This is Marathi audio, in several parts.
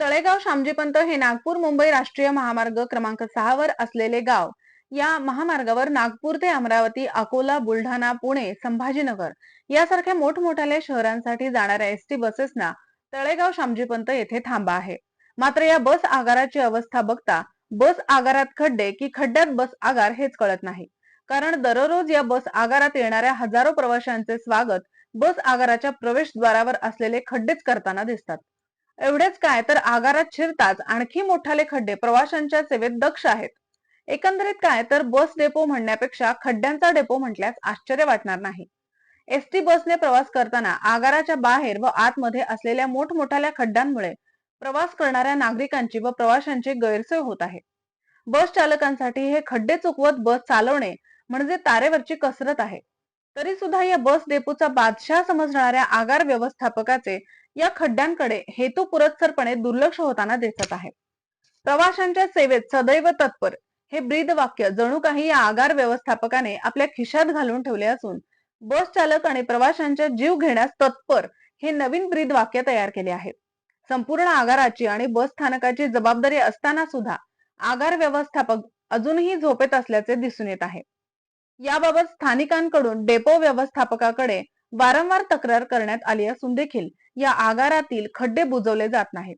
तळेगाव शामजीपंत हे नागपूर मुंबई राष्ट्रीय महामार्ग क्रमांक सहा वर असलेले गाव. या महामार्गावर नागपूर ते अमरावती अकोला बुलढाणा पुणे संभाजीनगर यासारख्या मोठमोठ्या शहरांसाठी जाणाऱ्या एस टी बसेसना तळेगाव शामजीपंत येथे थांबा आहे. मात्र या बस आगाराची अवस्था बघता बस आगारात खड्डे की खड्ड्यात बस आगार हेच कळत नाही. कारण दररोज या बस आगारात येणाऱ्या हजारो प्रवाशांचे स्वागत बस आगाराच्या प्रवेशद्वारावर असलेले खड्डेच करताना दिसतात. एवढेच काय तर आगारात शिरताच आणखी मोठाले खड्डे प्रवाशांच्या सेवेत दक्ष आहेत. एकंदरीत काय तर बस डेपो म्हणण्यापेक्षा खड्ड्यांचा डेपो म्हटल्यास आश्चर्य वाटणार नाही. एसटी बसने प्रवास करताना आगाराच्या बाहेर व आतमध्ये असलेल्या मोठमोठ्या खड्ड्यांमुळे प्रवास करणाऱ्या नागरिकांची व प्रवाशांची गैरसोय होत आहे. बस चालकांसाठी हे खड्डे चुकवत बस चालवणे म्हणजे तारेवरची कसरत आहे. तरी सुद्धा या बस डेपोचा बादशाह समजणाऱ्या आगार व्यवस्थापकाचे या खड्ड्यांकडे हेतू पुरस्सरपणे दुर्लक्ष होताना दिसत आहे. प्रवाशांच्या सेवेत सदैव तत्पर हे ब्रीद वाक्य जणू काही या आगार व्यवस्थापकाने आपल्या खिशात घालून ठेवले असून बस चालक आणि प्रवाशांच्या जीव घेण्यास तत्पर हे नवीन ब्रीद वाक्य तयार केले आहे. संपूर्ण आगाराची आणि बस स्थानकाची जबाबदारी असताना सुद्धा आगार व्यवस्थापक अजूनही झोपेत असल्याचे दिसून येत आहे. याबाबत स्थानिकांकडून डेपो व्यवस्थापकाकडे वारंवार तक्रार करण्यात आली असून देखील या आगारातील खड्डे बुजवले जात नाहीत.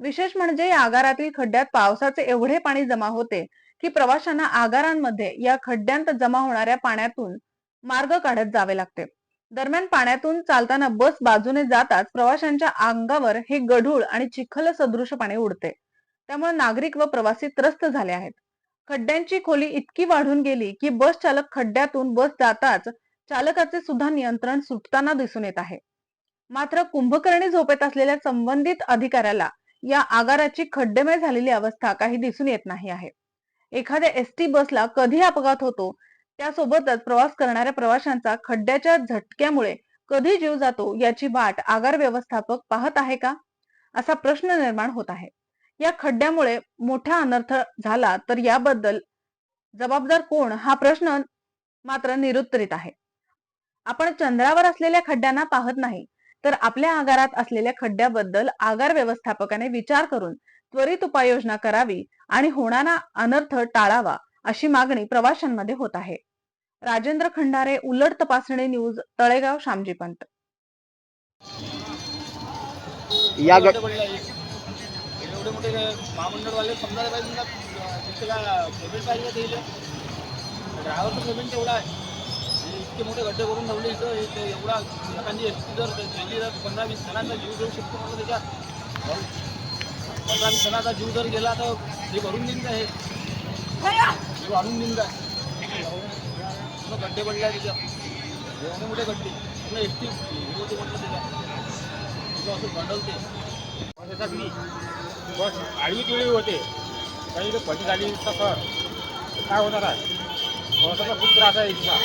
विशेष म्हणजे या आगारातील खड्ड्यात पावसाचे एवढे पाणी जमा होते की प्रवाशांना आगारांमध्ये या खड्ड्यांत जमा होणाऱ्या पाण्यातून मार्ग काढत जावे लागते. दरम्यान पाण्यातून चालताना बस बाजूने जाताच प्रवाशांच्या अंगावर हे गढूळ आणि चिखल सदृश पाणी उडते. त्यामुळे नागरिक व प्रवासी त्रस्त झाले आहेत. खड्ड्यांची खोली इतकी वाढून गेली की बस चालक खड्ड्यातून बस जाताच चालकाचे सुद्धा नियंत्रण सुटताना दिसून येत आहे. मात्र कुंभकर्णी झोपेत असलेल्या संबंधित अधिकाऱ्याला या आगाराची खड्डेमय झालेली अवस्था काही दिसून येत नाही आहे. एखाद्या एस टी बसला कधी अपघात होतो त्यासोबतच प्रवास करणाऱ्या प्रवाशांचा खड्ड्याच्या झटक्यामुळे कधी जीव जातो याची वाट आगार व्यवस्थापक पाहत आहे का? असा प्रश्न निर्माण होत आहे. या खड्ड्यामुळे मोठा अनर्थ झाला तर याबद्दल जबाबदार कोण? हा प्रश्न मात्र निरुत्तरित आहे. आपण चंद्रावर असलेल्या खड्ड्यांना पाहत नाही तर आपल्या आगारात असलेल्या खड्ड्याबद्दल आगार व्यवस्थापकाने विचार करून त्वरित उपाययोजना करावी आणि होणारा अनर्थ टाळावा अशी मागणी प्रवाशांमध्ये होत आहे. राजेंद्र खंडारे उलट तपासणी न्यूज तळेगाव शामजीपंत या गट एवढे मोठे महामंडळवाले समजायला पाहिजे पेमेंट ड्रायव्हरचं पेमेंट तेवढा आहे. इतके मोठे गड्डे करून ठेवले इथं. ते एवढा एखादी एस टी जर गेली तर पंधरा वीस जणांचा जीव घेऊ शकतो म्हणून त्याच्यात पंधरा वीस जणांचा जीव जर गेला तर हे भरून देईन का हे जीव आणून देईन का गड्डे पडले आहे त्याच्यात एवढे मोठे गड्डे. पूर्ण एस टी होते म्हटलं त्याच्यात तिथं असं गंडवते. नाही. बस आडवी तिळी होते. काही पटी झाली तर काय होणार आहे? बसाचा खूप त्रास आहे इथला.